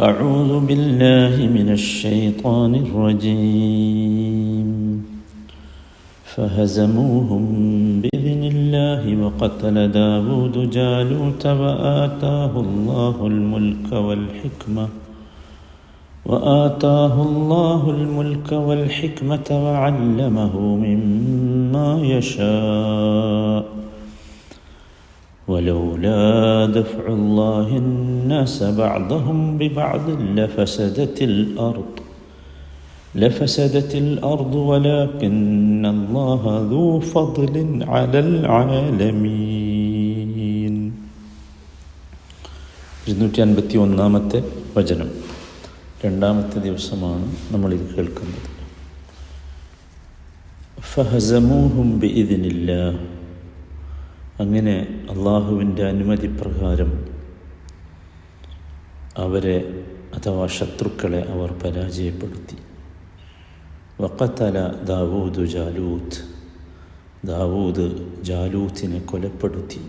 أعوذ بالله من الشيطان الرجيم. فهزموهم بإذن الله وقتل داود جالوت وآتاه الله الملك والحكمة وآتاه الله الملك والحكمة وعلمه مما يشاء. ولولا دفع الله الناس بعضهم ببعض لفسدت الأرض لفسدت الأرض ولكن الله ذو فضل على العالمين ഇരുന്നൂറ്റി അൻപത്തി ഒന്നാമത്തെ വചനം രണ്ടാമത്തെ ദിവസമാണ് നമ്മളിത് കേൾക്കുന്നത് ഫഹസമൂഹും ബിഇദിനില്ല അങ്ങനെ അള്ളാഹുവിൻ്റെ അനുമതി പ്രകാരം അവരെ അഥവാ ശത്രുക്കളെ അവർ പരാജയപ്പെടുത്തി വക്കത്തല ദാവൂദ് ജാലൂത്ത് ദാവൂദ് ജാലൂത്തിനെ കൊലപ്പെടുത്തി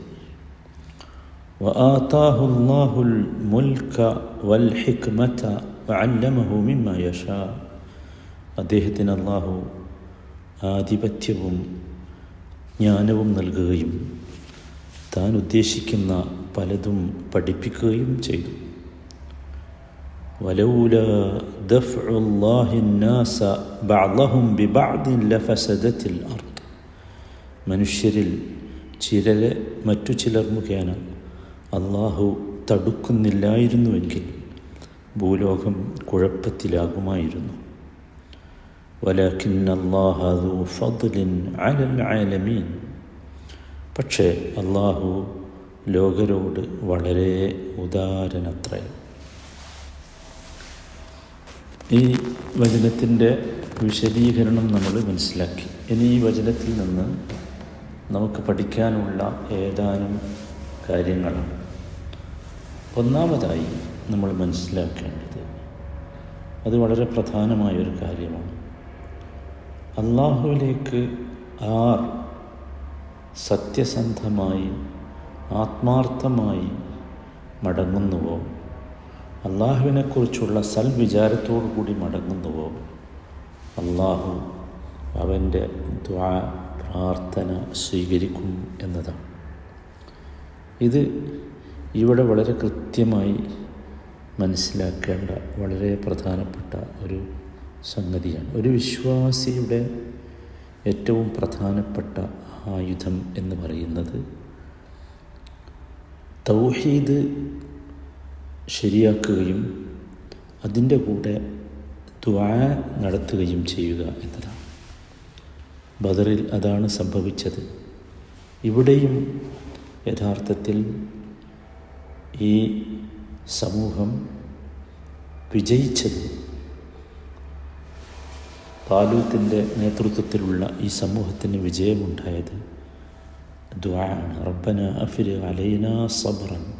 وآتاه الله الملك والحكمة وعلمه مما يشاء അദ്ദേഹത്തിന് അള്ളാഹു ആധിപത്യവും ജ്ഞാനവും നൽകുകയും താൻ ഉദ്ദേശിക്കുന്ന പലതും പഠിപ്പിക്കുകയും ചെയ്തു ولولا دفع الله الناس بعضهم ببعض لفسدت الأرض മനുഷ്യരിൽ ചിലരെ മറ്റു ചിലർ മുഖേന അള്ളാഹു തടുക്കുന്നില്ലായിരുന്നുവെങ്കിൽ ഭൂലോകം കുഴപ്പത്തിലാകുമായിരുന്നു വലാക്കിൻ അള്ളാഹു ഫദ്ലിൻ അലൽ ആലമീൻ പക്ഷേ അള്ളാഹു ലോകരോട് വളരെ ഉദാരനത്രേ. ഈ വചനത്തിന്റെ വിശദീകരണം നമ്മൾ മനസ്സിലാക്കി. ഇനി ഈ വചനത്തിൽ നിന്ന് നമുക്ക് പഠിക്കാനുള്ള ഏതാനും കാര്യങ്ങളാണ്. ഒന്നാമതായി നമ്മൾ മനസ്സിലാക്കേണ്ടത് അത് വളരെ പ്രധാനമായൊരു കാര്യമാണ്. അള്ളാഹുവിലേക്ക് ആർ സത്യസന്ധമായി ആത്മാർത്ഥമായി മടങ്ങുന്നുവോ? അള്ളാഹുവിനെക്കുറിച്ചുള്ള സൽവിചാരത്തോടു കൂടി മടങ്ങുന്നുവോ? അള്ളാഹു അവന്റെ ദ്വാ പ്രാർത്ഥന സ്വീകരിക്കും എന്നതാണ്. ഇത് ഇവിടെ വളരെ കൃത്യമായി മനസ്സിലാക്കേണ്ട വളരെ പ്രധാനപ്പെട്ട ഒരു സംഗതിയാണ്. ഒരു വിശ്വാസിയുടെ ഏറ്റവും പ്രധാനപ്പെട്ട ആയുധം എന്ന് പറയുന്നത്. തൗഹീദ് ശരിയാക്കുകയും അതിന്റെ കൂടെ ദ്വാ നടത്തുകയും ചെയ്യുക എന്നതാണ്. ബദറിൽ അതാണ് സംഭവിച്ചത്. ഇവിടെയും യഥാർത്ഥത്തിൽ ഈ സമൂഹം വിജയിച്ചത് താലൂത്തിന്റെ നേതൃത്വത്തിലുള്ള ഈ സമൂഹത്തിന് വിജയമുണ്ടായത് ദ്വാണ് റബ്ബന അഫിർ അലൈന സബ്രൻ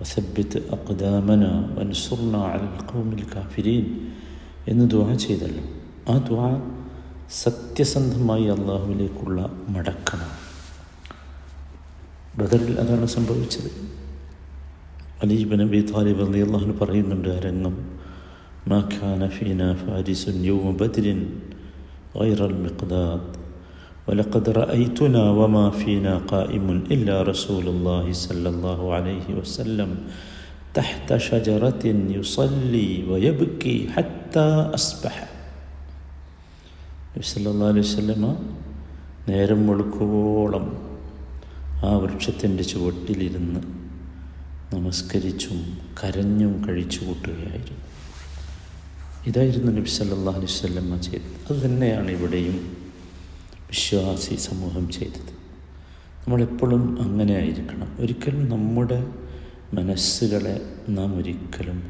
വസബിത്ത് അക്ദാമന വൻസുർണ അൽ ഖൗമിൽ കാഫിരീൻ എന്ന് ദ്വാ ചെയ്തല്ലോ. ആ ദ്വാ സത്യസന്ധമായി അള്ളാഹുവിലേക്കുള്ള മടക്കമാണ്. ബദറിൽ അതാണ് സംഭവിച്ചത്. അലീബ് നബി താലിബ് അലി അള്ളാഹുന് പറയുന്നുണ്ട് രംഗം. ما كان فينا فارس يوم بدر غير المقداد ولقد رأيتنا وما فينا قائم إلا رسول الله صلى الله عليه وسلم تحت شجرة يصلي ويبكي حتى أصبح നബി സല്ലാ അലൈഹി വല്ലമ നേരം വെളുക്കുവോളം ആ വൃക്ഷത്തിൻ്റെ ചുവട്ടിലിരുന്ന് നമസ്കരിച്ചും കരഞ്ഞും കഴിച്ചു കൂട്ടുകയായിരുന്നു ഇതായിരുന്നു നബി സല്ലാ അലൈഹി വല്ലമ്മ ചെയ്തത് അതുതന്നെയാണ് ഇവിടെയും വിശ്വാസി സമൂഹം ചെയ്തത്. നമ്മളെപ്പോഴും അങ്ങനെ ആയിരിക്കണം. ഒരിക്കലും നമ്മുടെ മനസ്സുകളെ നാം ഒരിക്കലും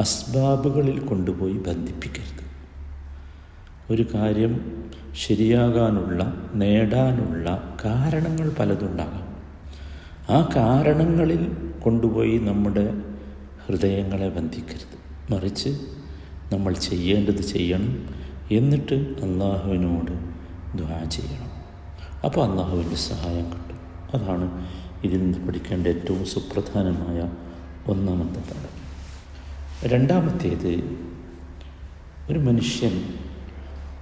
അസ്ബാബുകളിൽ കൊണ്ടുപോയി ബന്ധിപ്പിക്കരുത്. ഒരു കാര്യം ശരിയാകാനുള്ള നേടാനുള്ള കാരണങ്ങൾ പലതുണ്ടാകാം. ആ കാരണങ്ങളിൽ കൊണ്ടുപോയി നമ്മുടെ ഹൃദയങ്ങളെ ബന്ധിക്കരുത്. മറിച്ച് നമ്മൾ ചെയ്യേണ്ടത് ചെയ്യണം എന്നിട്ട് അള്ളാഹുവിനോട് ദ്വാ ചെയ്യണം. അപ്പോൾ അള്ളാഹുവിന്റെ സഹായം കിട്ടും. അതാണ് ഇതിൽ നിന്ന് പഠിക്കേണ്ട ഏറ്റവും സുപ്രധാനമായ ഒന്നാമത്തെ പാഠം രണ്ടാമത്തേത് ഒരു മനുഷ്യൻ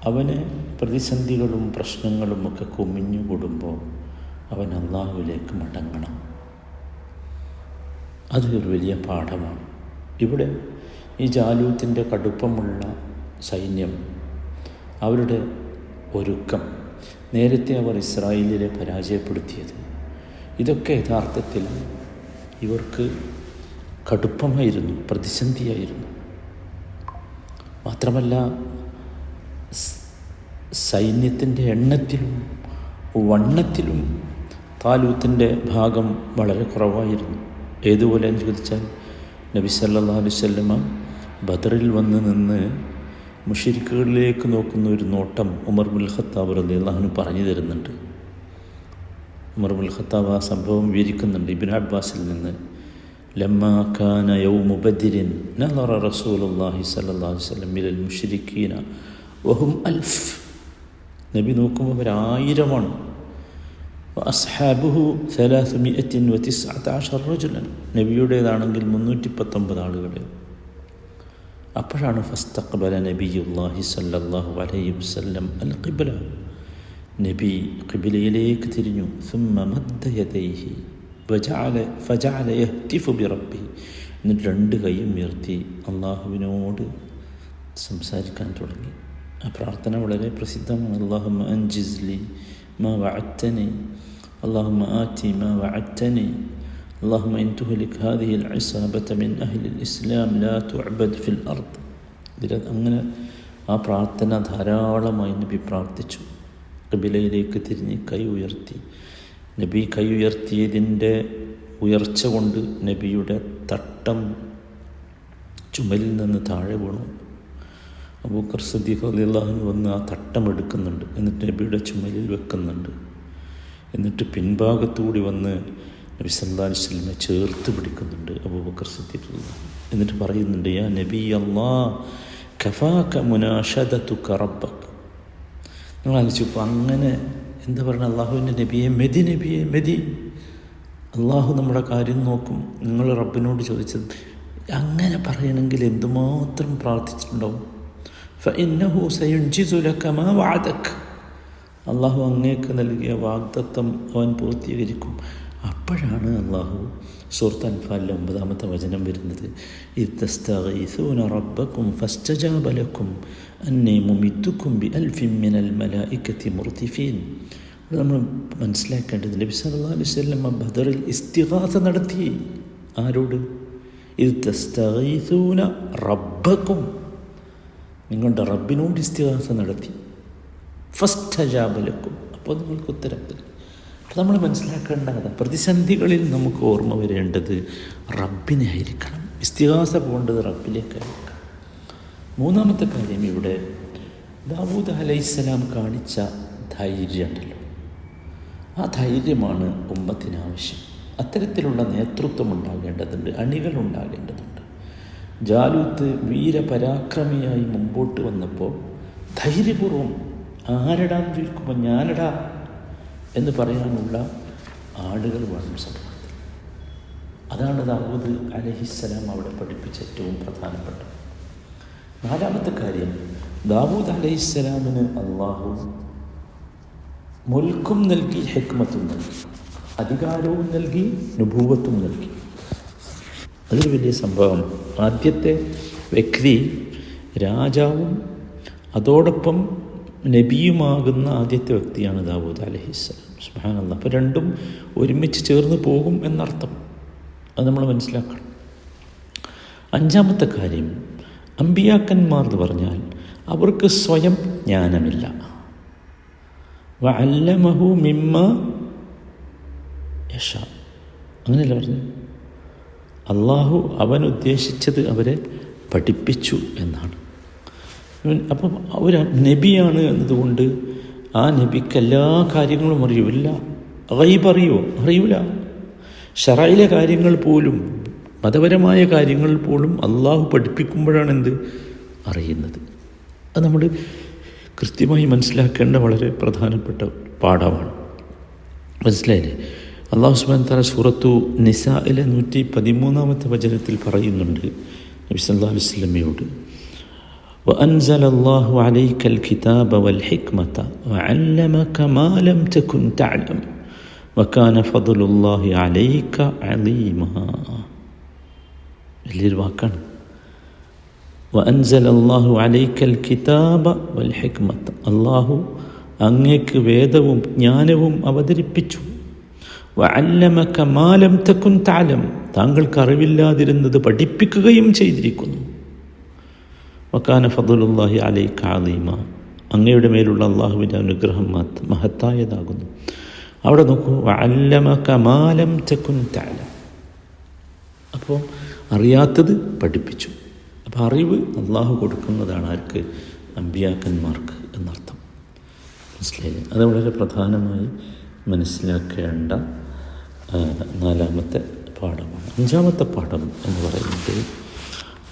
അവന് പ്രതിസന്ധികളും പ്രശ്നങ്ങളും ഒക്കെ കുമിഞ്ഞുകൂടുമ്പോൾ അവൻ അള്ളാഹുവിലേക്ക് മടങ്ങണം. അതൊരു വലിയ പാഠമാണ്. ഇവിടെ ഈ ജാലൂത്തിന്റെ കടുപ്പമുള്ള സൈന്യം അവരുടെ ഒരുക്കം നേരത്തെ അവർ ഇസ്രായേലിലെ പരാജയപ്പെടുത്തിയത്. ഇതൊക്കെ യഥാർത്ഥത്തിൽ ഇവർക്ക് കടുപ്പമായിരുന്നു പ്രതിസന്ധിയായിരുന്നു. മാത്രമല്ല സൈന്യത്തിന്റെ എണ്ണത്തിലും വണ്ണത്തിലും താലൂത്തിന്റെ ഭാഗം വളരെ കുറവായിരുന്നു. ഏതുപോലെ ചോദിച്ചാൽ നബി സല്ലാ അലുസല്ലമ ബദറിൽ വന്ന് നിന്ന് മുഷിരിക്കുകളിലേക്ക് നോക്കുന്ന ഒരു നോട്ടം ഉമർ മുൽ ഖത്താബ് റലി പറഞ്ഞു തരുന്നുണ്ട്. ഉമർ മുൽഖത്താബ് ആ സംഭവം വിവരിക്കുന്നുണ്ട്. ഇബിൻ അബ്ബാസിൽ നിന്ന് ലമ്മാ കാന റസൂലുള്ളാഹി അലൈഹി വസല്ലം മിലൽ മുശ്രിക്കീന വഹും അൽഫ്. നബി നോക്കുമ്പോൾ ആയിരമാണ്. നബിയുടേതാണെങ്കിൽ മുന്നൂറ്റി പത്തൊമ്പത് ആളുകളെ. അപ്പോഴാണ് ഫസ്തഖ്ബല നബിയുല്ലാഹി സല്ലാഹു അലൈ വസ്ലം അൽ ഖിബല നബി ഖിബിലയിലേക്ക് തിരിഞ്ഞു. സുമ്മ മദ്ദയതൈഹി വജാല ഫജാല യഹ്തിഫു ബിറബ്ബി. എന്നിട്ട് രണ്ട് കൈയും ഉയർത്തി അള്ളാഹുവിനോട് സംസാരിക്കാൻ തുടങ്ങി. ആ പ്രാർത്ഥന വളരെ പ്രസിദ്ധമാണ്. അള്ളാഹുമ അൻജിസ്ലി മാ വഅത്തനി അള്ളാഹുമ ആറ്റി മാ വഅത്തനി اللهم إن تهلك هذه العصابة من أهل الإسلام لا تعبد في الأرض ഇതിൽ അങ്ങനെ ആ പ്രാർത്ഥന ധാരാളമായി നബി പ്രാർത്ഥിച്ചു കബിലയിലേക്ക് തിരിഞ്ഞ് കൈ ഉയർത്തി നബി കൈ ഉയർത്തിയതിൻ്റെ ഉയർച്ച കൊണ്ട് നബിയുടെ തട്ടം ചുമലിൽ നിന്ന് താഴെ വീണു അബൂക്കർ സദ്ദീഖ് അലിള്ളാഹുന് വന്ന് ആ തട്ടം എടുക്കുന്നുണ്ട് എന്നിട്ട് നബിയുടെ ചുമലിൽ വെക്കുന്നുണ്ട് എന്നിട്ട് പിൻഭാഗത്തുകൂടി വന്ന് നബി സല്ലാ ചേർത്ത് പിടിക്കുന്നുണ്ട് അബൂബക്കർ സിദ്ധിക്കുന്നത് എന്നിട്ട് പറയുന്നുണ്ട് യാ നബി അള്ളാ കഫാക്ക മുനാഷദത്തു നിങ്ങൾ ആലോചിച്ചപ്പോൾ അങ്ങനെ എന്താ പറയുക അള്ളാഹുവിന്റെ നബിയെ മെതി നബിയെ മെതി. അള്ളാഹു നമ്മുടെ കാര്യം നോക്കും. നിങ്ങൾ റബ്ബിനോട് ചോദിച്ചത് അങ്ങനെ പറയണമെങ്കിൽ എന്തുമാത്രം പ്രാർത്ഥിച്ചിട്ടുണ്ടാവും? ഫഇന്നഹു അള്ളാഹു അങ്ങേക്ക് നൽകിയ വാഗ്ദത്തം അവൻ പൂർത്തീകരിക്കും. അപ്പോഴാണ് അള്ളാഹു സൂറത്ത് അൻഫാലിലെ ഒമ്പതാമത്തെ വചനം വരുന്നത്. ഇത്തസ്തഗീസൂന റബ്ബക്കും ഫസ്റ്റജാബലക്കും അന്നെ മുമിത്തുക്കും ബി അൽഫിൻ മിനൽ മലായിക്കത്തി മുർത്തിഫീൻ നമ്മൾ മനസ്സിലാക്കേണ്ടത് നബി അലൈഹി വസല്ലം ബദറിൽ ഇസ്തിഹാസ നടത്തി. ആരോട്? ഇത് തസ്തഗീസൂന റബ്ബക്കും. നിങ്ങളുടെ റബ്ബിനോട് ഇസ്തിഹാസ നടത്തി. ഫസ്റ്റ് അപ്പോൾ നിങ്ങൾക്ക് ഉത്തരം തരും. അപ്പോൾ നമ്മൾ മനസ്സിലാക്കേണ്ടത് പ്രതിസന്ധികളിൽ നമുക്ക് ഓർമ്മ വരേണ്ടത് റബ്ബിനെ ആയിരിക്കണം ഇസ്തിഹാസ പോകേണ്ടത് റബ്ബിലേക്കായിരിക്കണം മൂന്നാമത്തെ കാര്യം ഇവിടെ ദാവൂദ് അലൈഹിസ്സലാം കാണിച്ച ധൈര്യമുണ്ടല്ലോ. ആ ധൈര്യമാണ് ഉമ്മത്തിന് അത്തരത്തിലുള്ള നേതൃത്വം ഉണ്ടാകേണ്ടതുണ്ട് അണികൾ ഉണ്ടാകേണ്ടതുണ്ട്. ജാലൂത്ത് വീരപരാക്രമിയായി മുമ്പോട്ട് വന്നപ്പോൾ ധൈര്യപൂർവം ആരടാന്ന് ചോദിക്കുമ്പോൾ ഞാനടാ എന്ന് പറയാനുള്ള ആളുകൾ വേണം സമൂഹത്തിൽ അതാണ് ദാവൂദ് അലഹിസ്സലാം അവിടെ പഠിപ്പിച്ച ഏറ്റവും പ്രധാനപ്പെട്ട നാലാമത്തെ കാര്യം. ദാവൂദ് അലഹിസ്സലാമിന് അള്ളാഹു മുൽക്കും നൽകി ഹെക്മത്തും നൽകി അധികാരവും നൽകി നുഭൂവത്തും നൽകി. അതൊരു വലിയ സംഭവം. ആദ്യത്തെ വ്യക്തി രാജാവും അതോടൊപ്പം നബിയുമാകുന്ന ആദ്യത്തെ വ്യക്തിയാണ് ദാവൂദ് അലഹിസ്സലാം സുഹാനല്ല അപ്പോൾ രണ്ടും ഒരുമിച്ച് ചേർന്ന് പോകും എന്നർത്ഥം. അത് നമ്മൾ മനസ്സിലാക്കണം. അഞ്ചാമത്തെ കാര്യം അമ്പിയാക്കന്മാർ എന്ന് പറഞ്ഞാൽ അവർക്ക് സ്വയം ജ്ഞാനമില്ല. വല്ലമഹു മിമ്മ യഷ അങ്ങനെയല്ല പറഞ്ഞു? അള്ളാഹു അവൻ ഉദ്ദേശിച്ചത് അവരെ പഠിപ്പിച്ചു എന്നാണ്. അപ്പം അവർ നബിയാണ് എന്നതുകൊണ്ട് ആ നബിക്ക് എല്ലാ കാര്യങ്ങളും അറിയില്ല. റൈബ് അറിയോ? അറിയൂല. ഷറയിലെ കാര്യങ്ങൾ പോലും മതപരമായ കാര്യങ്ങൾ പോലും അള്ളാഹു പഠിപ്പിക്കുമ്പോഴാണ് എന്ത് അറിയുന്നത്. അത് നമ്മൾ കൃത്യമായി മനസ്സിലാക്കേണ്ട വളരെ പ്രധാനപ്പെട്ട പാഠമാണ്. മനസ്സിലായില്ലേ? അള്ളാഹു സുബാൻ തല സൂറത്തു നിസായിലെ നൂറ്റി പതിമൂന്നാമത്തെ വചനത്തിൽ പറയുന്നുണ്ട് നബി അല്ലാ അലൈഹി വസല്ലമയോട്. وأنزل الله عليك الكتاب والحكمة وعلمك ما لم تكن تعلم وكان فضل الله عليك عظيما വലിയൊരു വാക്കാണ് വഅൻസല അള്ളാഹു അലൈക്കൽ കിതാബ വൽ ഹിക്മത്ത് അള്ളാഹു അങ്ങേക്ക് വേദവും ജ്ഞാനവും അവതരിപ്പിച്ചു വഅല്ലമക മാലം തക്കുൻ താലം താങ്കൾക്ക് അറിവില്ലാതിരുന്നത് പഠിപ്പിക്കുകയും ചെയ്തിരിക്കുന്നു വക്കാന ഫതുലുല്ലാഹി അലൈ അലീമ അങ്ങയുടെ മേലുള്ള അള്ളാഹുവിന്റെ അനുഗ്രഹം മഹത്ത് മഹത്തായതാകുന്നു. അവിടെ നോക്കൂ വഅല്ലമക മാലം തക്കുൻ താല അപ്പോൾ അറിയാത്തത് പഠിപ്പിച്ചു. അപ്പോൾ അറിവ് അള്ളാഹു കൊടുക്കുന്നതാണ് ആർക്ക്? അമ്പിയാക്കന്മാർക്ക് എന്നർത്ഥം. മനസ്സിലായില്ലേ? അത് വളരെ പ്രധാനമായി മനസ്സിലാക്കേണ്ട നാലാമത്തെ പാഠമാണ്. അഞ്ചാമത്തെ പാഠം എന്ന് പറയുന്നത്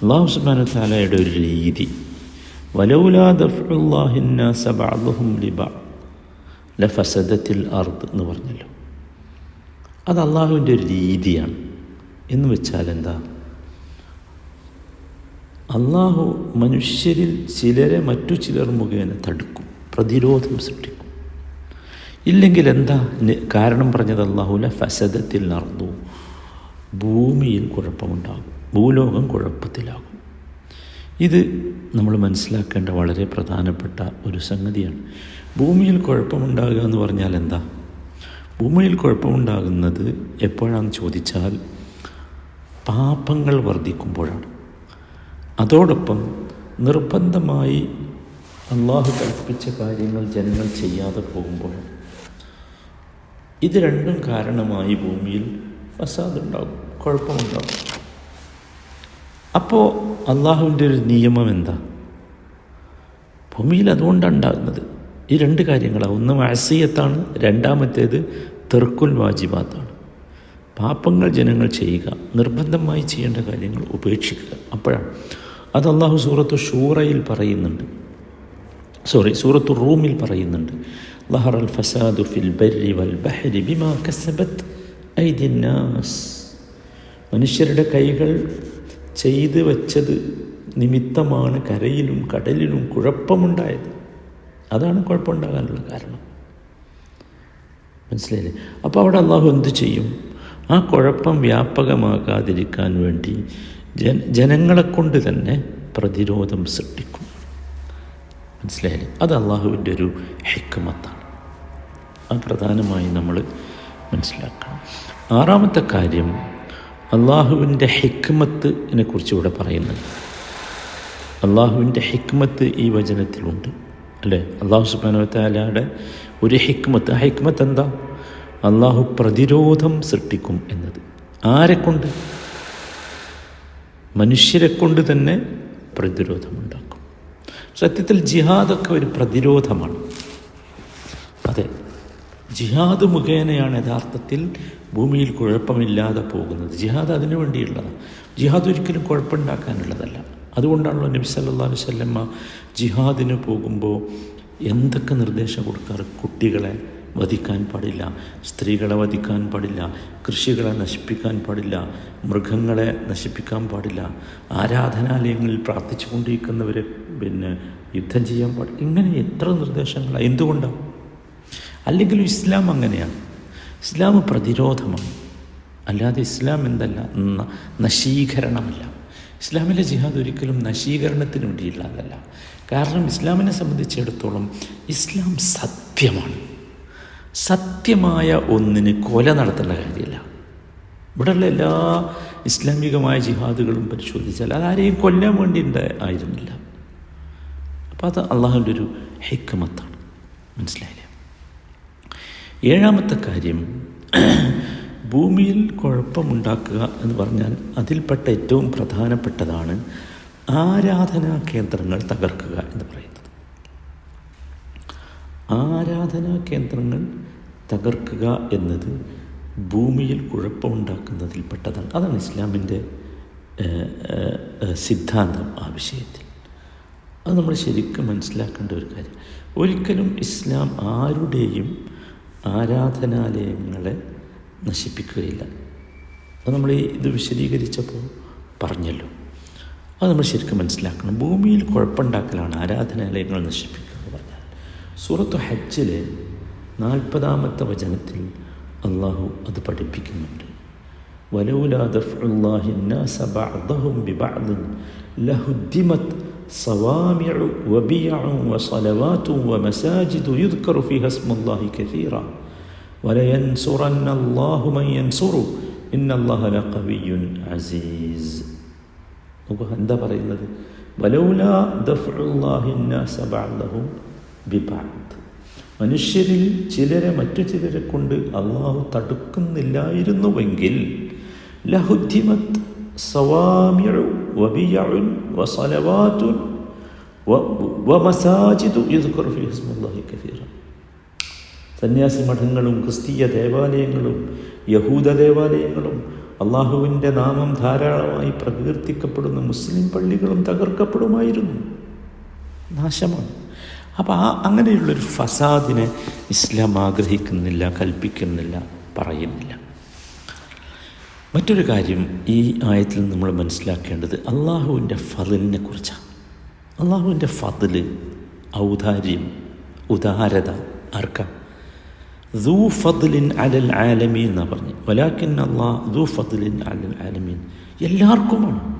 അള്ളാഹു സുബാന താലയുടെ ഒരു രീതി. ലഫസദത്തിൽ അർദ് എന്ന് പറഞ്ഞല്ലോ. അത് അള്ളാഹുവിന്റെ ഒരു രീതിയാണ്. എന്ന് വെച്ചാൽ എന്താ? അള്ളാഹു മനുഷ്യരിൽ ചിലരെ മറ്റു ചിലർ മുഖേന തടുക്കും. പ്രതിരോധം സൃഷ്ടിക്കും. ഇല്ലെങ്കിൽ എന്താ? കാരണം പറഞ്ഞത് അള്ളാഹുല ഫസദത്തിൽ നടന്നു ഭൂമിയിൽ കുഴപ്പമുണ്ടാകും. ഭൂലോകം കുഴപ്പത്തിലാകും. ഇത് നമ്മൾ മനസ്സിലാക്കേണ്ട വളരെ പ്രധാനപ്പെട്ട ഒരു സംഗതിയാണ്. ഭൂമിയിൽ കുഴപ്പമുണ്ടാകുക എന്ന് പറഞ്ഞാൽ എന്താ? ഭൂമിയിൽ കുഴപ്പമുണ്ടാകുന്നത് എപ്പോഴാണെന്ന് ചോദിച്ചാൽ പാപങ്ങൾ വർദ്ധിക്കുമ്പോഴാണ്. അതോടൊപ്പം നിർബന്ധമായി അള്ളാഹു കൽപ്പിച്ച കാര്യങ്ങൾ ജനങ്ങൾ ചെയ്യാതെ പോകുമ്പോഴാണ്. ഇത് രണ്ടും കാരണമായി ഭൂമിയിൽ ഫസാദ് ഉണ്ടാകും കുഴപ്പമുണ്ടാകും. അപ്പോൾ അള്ളാഹുവിന്റെ ഒരു നിയമം എന്താ? ഭൂമിയിൽ അതുകൊണ്ടാണ് ഉണ്ടാകുന്നത്. ഈ രണ്ട് കാര്യങ്ങളാണ് ഒന്ന് മാസിയത്താണ് രണ്ടാമത്തേത് തെർക്കുൽ വാജിബാത്താണ്. പാപങ്ങൾ ജനങ്ങൾ ചെയ്യുക നിർബന്ധമായി ചെയ്യേണ്ട കാര്യങ്ങൾ ഉപേക്ഷിക്കുക. അപ്പോഴാണ്. അത് അള്ളാഹു സൂറത്തു ഷൂറയിൽ പറയുന്നുണ്ട്. സോറി സൂറത്തു റൂമിൽ പറയുന്നുണ്ട്. ലഹർ ഫസാദു ഫിൽ ബരി വൽ ബഹരി ബിമാ കസബത്ത് ഐദിന്നാസ് മനുഷ്യരുടെ കൈകൾ ചെയ്ത് വച്ചത് നിമിത്തമാണ് കരയിലും കടലിലും കുഴപ്പമുണ്ടായത്. അതാണ് കുഴപ്പമുണ്ടാകാനുള്ള കാരണം. മനസ്സിലായില്ലേ? അപ്പോൾ അവിടെ അള്ളാഹു എന്ത് ചെയ്യും? ആ കുഴപ്പം വ്യാപകമാകാതിരിക്കാൻ വേണ്ടി ജന ജനങ്ങളെ കൊണ്ട് തന്നെ പ്രതിരോധം സൃഷ്ടിക്കും. മനസ്സിലായില്ലേ? അത് അള്ളാഹുവിന്റെ ഒരു ഹെക്കുമത്താണ് അത് പ്രധാനമായി നമ്മൾ മനസ്സിലാക്കണം. ആറാമത്തെ കാര്യം അള്ളാഹുവിന്റെ ഹെക്മത്തിനെ കുറിച്ച് ഇവിടെ പറയുന്നുണ്ട്. അള്ളാഹുവിന്റെ ഹിക്മത്ത് ഈ വചനത്തിലുണ്ട്. അല്ലേ? അള്ളാഹു സുബാനുവത്താലയുടെ ഒരു ഹിക്മത്ത്. ആ ഹിക്മത്ത് എന്താ? അള്ളാഹു പ്രതിരോധം സൃഷ്ടിക്കും എന്നത്. ആരെക്കൊണ്ട് മനുഷ്യരെ കൊണ്ട് തന്നെ പ്രതിരോധമുണ്ടാക്കും സത്യത്തിൽ ജിഹാദൊക്കെ ഒരു പ്രതിരോധമാണ്. ജിഹാദ് മുഖേനയാണ് യഥാർത്ഥത്തിൽ ഭൂമിയിൽ കുഴപ്പമില്ലാതെ പോകുന്നത്. ജിഹാദ് അതിനു വേണ്ടിയുള്ളതാണ്. ജിഹാദ് ഒരിക്കലും കുഴപ്പമുണ്ടാക്കാനുള്ളതല്ല. അതുകൊണ്ടാണല്ലോ നബി സല്ലാ വല്ലമ്മ ജിഹാദിന് പോകുമ്പോൾ എന്തൊക്കെ നിർദ്ദേശം കൊടുക്കാറ്? കുട്ടികളെ വധിക്കാൻ പാടില്ല സ്ത്രീകളെ വധിക്കാൻ പാടില്ല കൃഷികളെ നശിപ്പിക്കാൻ പാടില്ല മൃഗങ്ങളെ നശിപ്പിക്കാൻ പാടില്ല ആരാധനാലയങ്ങളിൽ പ്രാർത്ഥിച്ചു കൊണ്ടിരിക്കുന്നവരെ പിന്നെ യുദ്ധം ചെയ്യാൻ പാടില്ല. ഇങ്ങനെ എത്ര നിർദ്ദേശങ്ങളാണ് എന്തുകൊണ്ടാണ് അല്ലെങ്കിലും ഇസ്ലാം അങ്ങനെയാണ്. ഇസ്ലാം പ്രതിരോധമാണ്. അല്ലാതെ ഇസ്ലാം എന്തല്ല നശീകരണമല്ല. ഇസ്ലാമിലെ ജിഹാദ് ഒരിക്കലും നശീകരണത്തിന് വേണ്ടിയുള്ളതല്ല കാരണം ഇസ്ലാമിനെ സംബന്ധിച്ചിടത്തോളം ഇസ്ലാം സത്യമാണ്. സത്യമായ ഒന്നിന് കൊല നടത്തേണ്ട കാര്യമില്ല. ഇവിടെയുള്ള എല്ലാ ഇസ്ലാമികമായ ജിഹാദുകളും പരിശോധിച്ചാൽ അതാരെയും കൊല്ലാൻ വേണ്ടി ആയിരുന്നില്ല. അപ്പോൾ അത് അള്ളാഹുവിന്റെ ഒരു ഹെക്കമത്താണ് മനസ്സിലായില്ലേ? ഏഴാമത്തെ കാര്യം ഭൂമിയിൽ കുഴപ്പമുണ്ടാക്കുക എന്ന് പറഞ്ഞാൽ അതിൽപ്പെട്ട ഏറ്റവും പ്രധാനപ്പെട്ടതാണ് ആരാധനാ കേന്ദ്രങ്ങൾ തകർക്കുക എന്ന് പറയുന്നത്. ആരാധനാ കേന്ദ്രങ്ങൾ തകർക്കുക എന്നത് ഭൂമിയിൽ കുഴപ്പമുണ്ടാക്കുന്നതിൽപ്പെട്ടതാണ്. അതാണ് ഇസ്ലാമിന്റെ സിദ്ധാന്തം ആ വിഷയത്തിൽ. അത് നമ്മൾ ശരിക്കും മനസ്സിലാക്കേണ്ട ഒരു കാര്യം. ഒരിക്കലും ഇസ്ലാം ആരുടെയും ആരാധനാലയങ്ങളെ നശിപ്പിക്കുകയില്ല അത് നമ്മൾ ഈ ഇത് വിശദീകരിച്ചപ്പോൾ പറഞ്ഞല്ലോ അത് നമ്മൾ ശരിക്കും മനസ്സിലാക്കണം ഭൂമിയിൽ കുഴപ്പമുണ്ടാക്കലാണ് ആരാധനാലയങ്ങൾ നശിപ്പിക്കുക എന്ന് പറഞ്ഞാൽ സൂറത്ത് ഹജ്ജിലെ നാൽപ്പതാമത്തെ വചനത്തിൽ അള്ളാഹു അത് പഠിപ്പിക്കുന്നുണ്ട് ولولا دفع الله الناس بعضهم ببعض لهدمت സവാമിഴു വബിയു വസലവാത്തു വമസാജിദു യുദ്കറു ഫി ഹസ്മുല്ലാഹി കസീറ. വലയൻസുറന്ന അല്ലാഹു മൻ യൻസുറു ഇന്നല്ലാഹ ലഖവിയ്യുൻ അസീസ്. നോക്കൂ എന്താ പറയുന്നത്? വലൗല ദഫ്ഉല്ലാഹിന്നാസ ബഅദഹും ബിബഅദ്. മനുഷ്യരിൽ ചിലരെ മറ്റു ചിലരെ കൊണ്ട് അള്ളാഹു തടുക്കുന്നില്ലായിരുന്നുവെങ്കിൽ ലഹുദ്ധിമത്ത് സവാമിഉ വബിയഉൻ വസലവാതുൻ വമസാജിദു യുദ്കർ ഫീ ഇസ്മുല്ലാഹി കസീറ സന്യാസി മഠങ്ങളും ക്രിസ്തീയ ദേവാലയങ്ങളും യഹൂദ ദേവാലയങ്ങളും അള്ളാഹുവിന്റെ നാമം ധാരാളമായി പ്രകീർത്തിക്കപ്പെടുന്ന മുസ്ലിം പള്ളികളും തകർക്കപ്പെടുമായിരുന്നു. നാശമാണ്. അപ്പോൾ ആ അങ്ങനെയുള്ളൊരു ഫസാദിനെ ഇസ്ലാം ആഗ്രഹിക്കുന്നില്ല കൽപ്പിക്കുന്നില്ല പറയുന്നില്ല. മറ്റൊരു കാര്യം ഈ ആയത്തിൽ നമ്മൾ മനസ്സിലാക്കേണ്ടത് അള്ളാഹുവിന്റെ ഫതിലിനെ കുറിച്ചാണ്. അള്ളാഹുവിന്റെ ഫതിൽ ഔദാര്യം ഉദാരത അർക്കം ദൂ ഫതിലിൻ അലൽ ആലമീൻ എന്നാണ് പറഞ്ഞു. വലാക്കിൻ അള്ളാഹ് ദൂ ഫതിലിൻ അലൽ ആലമീൻ. എല്ലാവർക്കുമാണ്.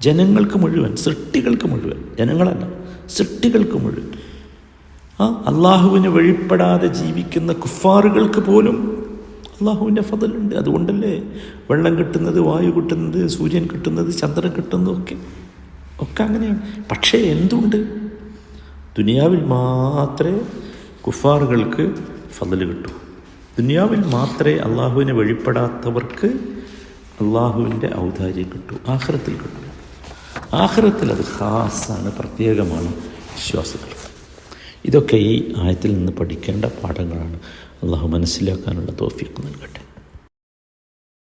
ജനങ്ങൾക്ക് മുഴുവൻ സൃഷ്ടികൾക്ക് മുഴുവൻ ജനങ്ങളല്ല സൃഷ്ടികൾക്ക് മുഴുവൻ. ആ അള്ളാഹുവിന് വഴിപ്പെടാതെ ജീവിക്കുന്ന കുഫാറുകൾക്ക് പോലും അള്ളാഹുവിന്റെ ഫതലുണ്ട്. അതുകൊണ്ടല്ലേ വെള്ളം കിട്ടുന്നത് വായു കിട്ടുന്നത് സൂര്യൻ കിട്ടുന്നത് ചന്ദ്രൻ കിട്ടുന്നതൊക്കെ ഒക്കെ. അങ്ങനെയാണ്. പക്ഷേ എന്തുണ്ട്? ദുനിയാവിൽ മാത്രമേ കുഫാറുകൾക്ക് ഫതൽ കിട്ടൂ. ദുനിയാവിൽ മാത്രമേ അള്ളാഹുവിനെ വഴിപ്പെടാത്തവർക്ക് അള്ളാഹുവിന്റെ ഔദാര്യം കിട്ടൂ. ആഹ്റത്തിൽ കിട്ടൂ. ആഹ്റത്തിൽ അത് ഖാസാണ് പ്രത്യേകമാണ് വിശ്വാസികൾക്ക്. ഇതൊക്കെ ഈ ആയത്തിൽ നിന്ന് പഠിക്കേണ്ട പാഠങ്ങളാണ്. അള്ളാഹു മനസ്സിലാക്കാനുള്ള തോഫിക്ക് നൽകട്ടെ.